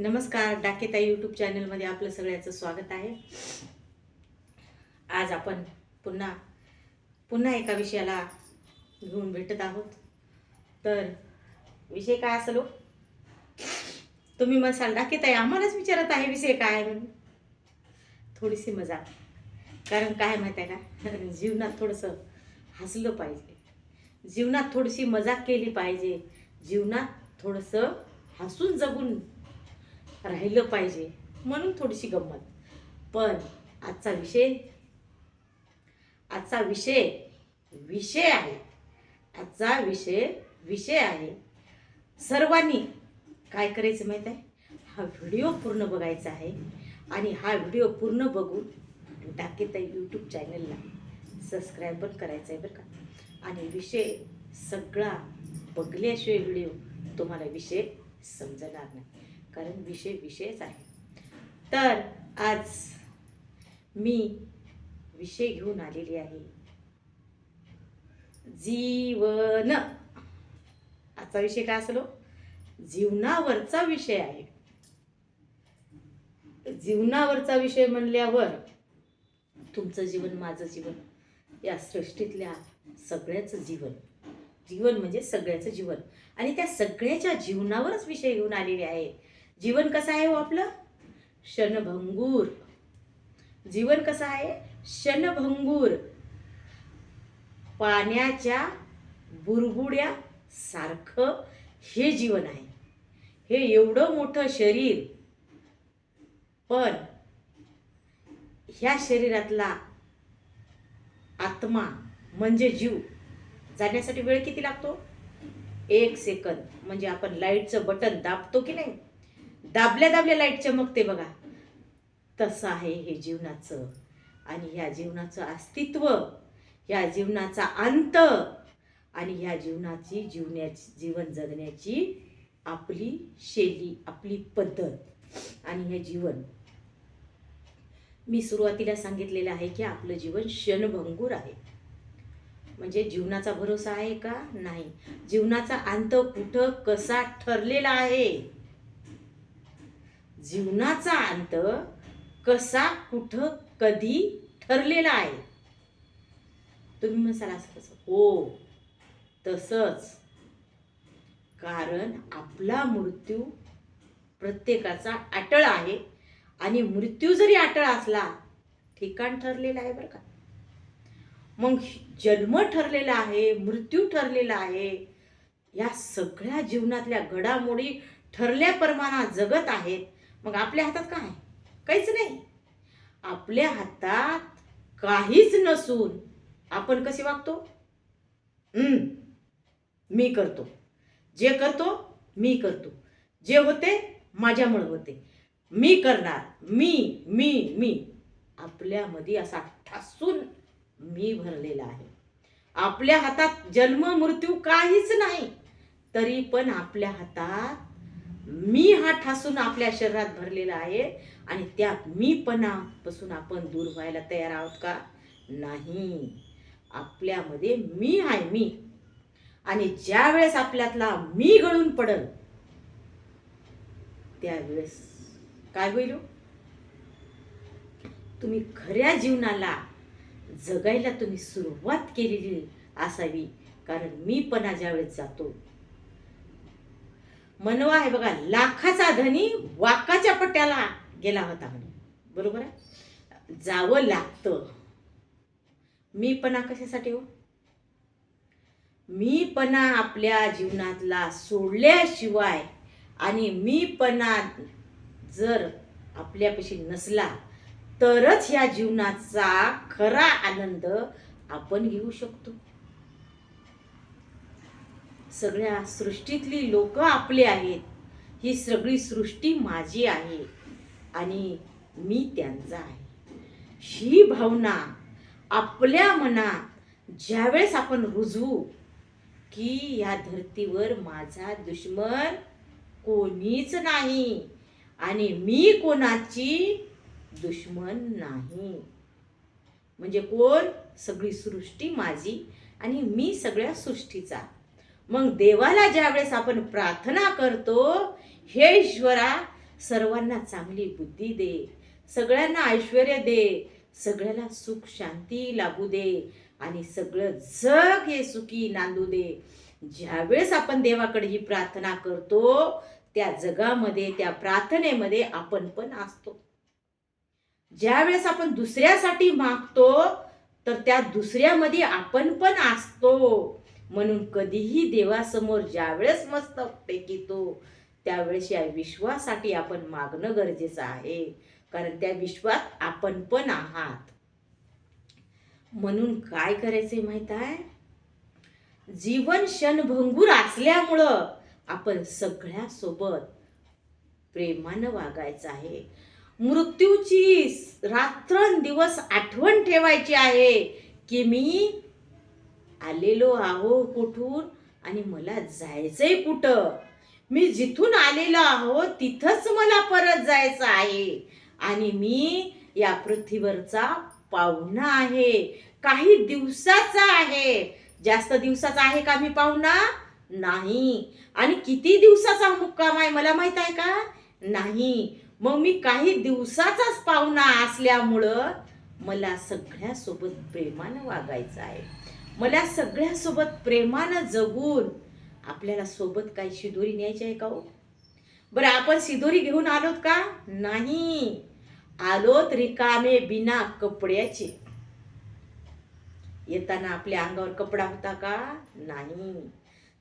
नमस्कार डाकेताई यूट्यूब चॅनलमध्ये आपलं सगळ्याचं स्वागत आहे. आज आपण पुन्हा पुन्हा एका विषयाला घेऊन भेटत आहोत. तर विषय काय असलो हो? तुम्ही म्हणसाल डाकेताई आम्हालाच विचारत आहे विषय काय? म्हणून. थोडीशी मजा कारण काय माहिती आहे का? जीवनात थोडंसं हसलं पाहिजे. जीवनात थोडीशी मजाक केली पाहिजे. जीवनात थोडंसं हसून जगून राहिलं पाहिजे म्हणून थोडीशी गंमत. पण आजचा विषय आजचा विषय विषय आहे. आजचा विषय विषय आहे. सर्वांनी काय करायचं माहीत आहे? हा व्हिडिओ पूर्ण बघायचा आहे आणि हा व्हिडिओ पूर्ण बघून डाकेता यूट्यूब चॅनलला सबस्क्राईब पण करायचं आहे बरं का. आणि विषय सगळा बघल्याशिवाय व्हिडिओ तुम्हाला विषय समजणार नाही. कारण विषय विषयच आहे. तर आज मी विषय घेऊन आलेली आहे. जीवन. आजचा विषय काय असलो? जीवनावरचा विषय आहे. जीवनावरचा विषय म्हणल्यावर तुमचं जीवन माझं जीवन या सृष्टीतल्या सगळ्याचं जीवन. जीवन म्हणजे सगळ्याचं जीवन. आणि त्या सगळ्याच्या जीवनावरच विषय घेऊन आलेले आहे. जीवन कसं आहे हो आपलं? क्षणभंगूर. जीवन कसं आहे? क्षणभंगूर. पाण्याच्या बुरबुड्या सारखं हे जीवन आहे. हे एवढं मोठं शरीर. पण ह्या शरीरातला आत्मा म्हणजे जीव. जाण्यासाठी वेळ किती लागतो? एक सेकंद. म्हणजे आपण लाईटचं बटन दाबतो की नाही? दाबल्या दाबल्या लाइट चमकते बघा. तसं आहे हे जीवनाचं. आणि ह्या जीवनाचं अस्तित्व ह्या जीवनाचा अंत आणि ह्या जीवनाची जीवण्याची जीवन जगण्याची आपली शैली आपली पद्धत आणि हे जीवन. मी सुरुवातीला सांगितलेलं आहे की आपलं जीवन क्षणभंगूर आहे. म्हणजे जीवनाचा भरोसा आहे का? नाही. जीवनाचा अंत कुठं कसा ठरलेला आहे? जीवनाचा अंत कसा कुठं कधी ठरलेला आहे? तुम्ही म्हणाल असं कसं हो तसंच. कारण आपला मृत्यू प्रत्येकाचा अटळ आहे. आणि मृत्यू जरी अटळ असला ठिकाण ठरलेलं आहे बरं का. मग जन्म ठरलेला आहे मृत्यू ठरलेला आहे या सगळ्या जीवनातल्या घडामोडी ठरल्या प्रमाणात जगत आहेत. मग आपल्या हातात काय? काहीच नाही. आपल्या हातात काहीच नसून आपण कसे वागतो? मी करतो. जे करतो मी करतो. जे होते माझ्यामुळे होते. मी करणार. मी मी मी. आपल्यामध्ये असा ठासून मी भरलेला आहे. आपल्या हातात जन्म मृत्यू काहीच नाही. तरी पण आपल्या हातात मी हा ठासून आपल्या शरीरात भरलेला आहे आणि त्या मीपणापासून आपण दूर व्हायला तयार आहोत का? नाही. आपल्यामध्ये मी आहे मी. आणि ज्या वेळेस आपल्यातला मी गळून पडल त्यावेळेस काय होईल हो? तुम्ही खऱ्या जीवनाला जगायला तुम्ही सुरुवात केलेली असावी. कारण मीपणा ज्यावेळेस जातो मनवा आहे बघा लाखाचा धनी वाकाच्या पट्ट्याला गेला होता म्हणे. बरोबर आहे? जावं लागतं. मीपणा कशासाठी हो? मीपणा आपल्या जीवनातला सोडल्याशिवाय आणि मीपणा जर आपल्यापाशी नसला तरच ह्या जीवनाचा खरा आनंद आपण घेऊ शकतो. सगळ्या सृष्टीतली लोक आपले आहेत. ही सगळी सृष्टी माझी आहे आणि मी त्यांचा आहे. ही भावना आपल्या मनात ज्यावेळेस आपण रुजवू की या धर्तीवर माझा दुश्मन कोणीच नाही आणि मी कोणाची दुश्मन नाही. म्हणजे कोण? सगळी सृष्टी माझी आणि मी सगळ्या सृष्टीचा. मग देवाला ज्यावेळेस आपण प्रार्थना करतो हे ईश्वरा सर्वांना चांगली बुद्धी दे सगळ्यांना ऐश्वर दे सगळ्याला सुख शांती लाभू दे आणि सगळं जग हे सुखी नांदू दे. ज्यावेळेस आपण देवाकडे ही प्रार्थना करतो त्या जगामध्ये त्या प्रार्थनेमध्ये आपण पण असतो. ज्यावेळेस आपण दुसऱ्यासाठी मागतो तर त्या दुसऱ्यामध्ये आपण पण असतो. म्हणून कधीही देवासमोर ज्यावेळेस मस्त टेकितो त्यावेळेस या विश्वासाठी आपण मागणं गरजेचं आहे. कारण त्या विश्वात आपण पण आहात. म्हणून काय करायचंय माहीत आहे? जीवन क्षणभंगूर असल्यामुळं आपण सगळ्यासोबत प्रेमानं वागायचं आहे. मृत्यूची रात्रंदिवस आठवण ठेवायची आहे की मी आलेलो आहो कुठून? आणि मला जायचंय कुठं? मी जिथून आलेलो आहो तिथंच मला परत जायचं आहे. आणि मी या पृथ्वीवरचा पाहुणा आहे. काही दिवसाचा आहे. जास्त दिवसाचा आहे का मी पाहुणा? नाही. आणि किती दिवसाचा मुक्काम आहे मला माहीत आहे का? नाही. मग मी काही दिवसाचाच पाहुणा असल्यामुळं मला सगळ्यासोबत प्रेमानं वागायचं आहे. मला सगळ्यासोबत प्रेमानं जगून आपल्याला सोबत काही शिदोरी न्यायची आहे का हो? बरं आपण शिदोरी घेऊन आलोत का? नाही. आलोत रिकामे बिना कपड्याचे. येताना आपल्या अंगावर कपडा होता का? नाही.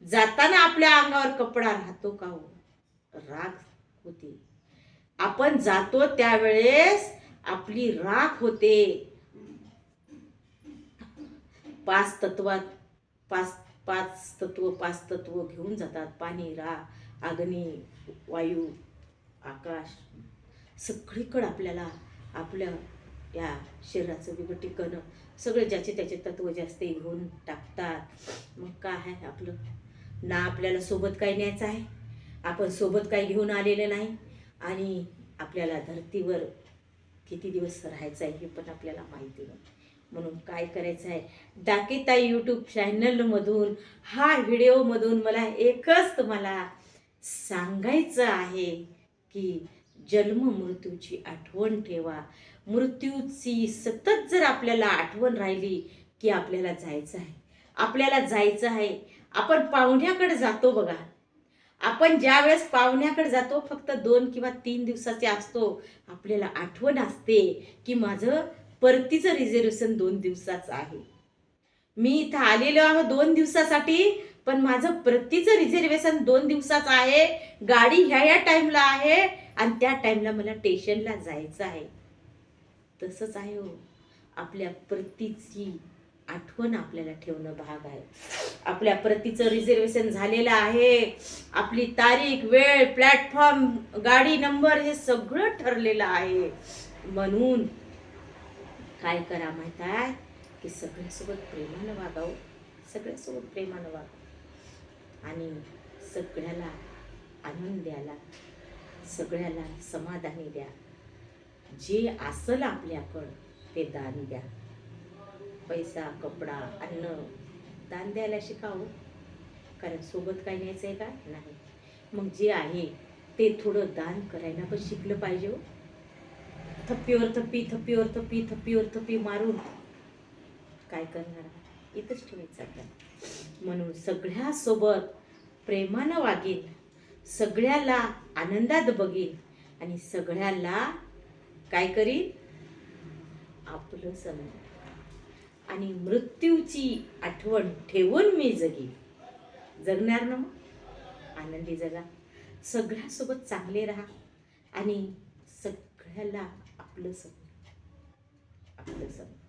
जाताना आपल्या अंगावर कपडा राहतो का हो? राख होती. आपण जातो त्यावेळेस आपली राख होते. पाच तत्वात पाच पाच तत्व पाच तत्व घेऊन जातात. पाणी रा अग्नी वायू आकाश सगळीकडं आपल्याला आपल्या या शरीराचं विघटीकरण सगळे ज्याचे त्याचे तत्व जास्त घेऊन टाकतात. मग काय आहे आपलं? ना आपल्याला सोबत काही न्यायचं आहे? आपण सोबत काही घेऊन आलेलं नाही? आणि आपल्याला धर्तीवर किती दिवस राहायचं आहे हे पण आपल्याला माहिती नाही. म्हणून काय करायचं आहे? डाकेताई यूट्यूब चॅनलमधून हा व्हिडिओमधून मला एकच तुम्हाला सांगायचं आहे की जन्म मृत्यूची आठवण ठेवा. मृत्यूची सतत जर आपल्याला आठवण राहिली की आपल्याला जायचं आहे आपल्याला जायचं आहे आपण पाहुण्याकडे जातो बघा. आपण ज्या वेळेस पाहुण्याकडे जातो फक्त दोन किंवा तीन दिवसाचे असतो आपल्याला आठवण असते की माझं परतीचं रिझर्वेशन दोन दिवसाचं आहे. मी इथं आलेलो आहे दोन दिवसासाठी पण माझं परतीचं रिझर्वेशन दोन दिवसाचं आहे. गाडी ह्या या टाईमला आहे आणि त्या टाईमला मला स्टेशनला जायचं आहे. तसंच आहे हो. आपल्या प्रतीची आठवण आपल्याला ठेवणं भाग आहे. आपल्या प्रतीचं रिझर्वेशन झालेलं आहे. आपली तारीख वेळ प्लॅटफॉर्म गाडी नंबर हे सगळं ठरलेलं आहे. म्हणून काय करा माहीत आहे? की सगळ्यासोबत प्रेमानं वागावं. सगळ्यासोबत प्रेमानं वागावं. आणि सगळ्याला आनंद द्यायला सगळ्याला समाधानी द्या. जे असेल आपल्याकडं ते दान द्या. पैसा कपडा अन्न दान द्यायला शिकावं. कारण सोबत काय न्यायचं आहे का? नाही. मग जे आहे ते थोडं दान करायला पण शिकलं पाहिजे हो. थप्पीवर थप्पी थप्पीवर थप्पी थप्पीवर थप्पी मारून काय करणार इथंच ठेवायचं आपल्याला. म्हणून सगळ्यासोबत प्रेमानं वागेल सगळ्याला आनंदात बघेल आणि सगळ्याला काय करीन? आपलं समजेल आणि मृत्यूची आठवण ठेवून मी जगील जगणार ना मग? आनंदी जगा. सगळ्यासोबत चांगले राहा आणि सगळ्याला आपलं समज आपलं समज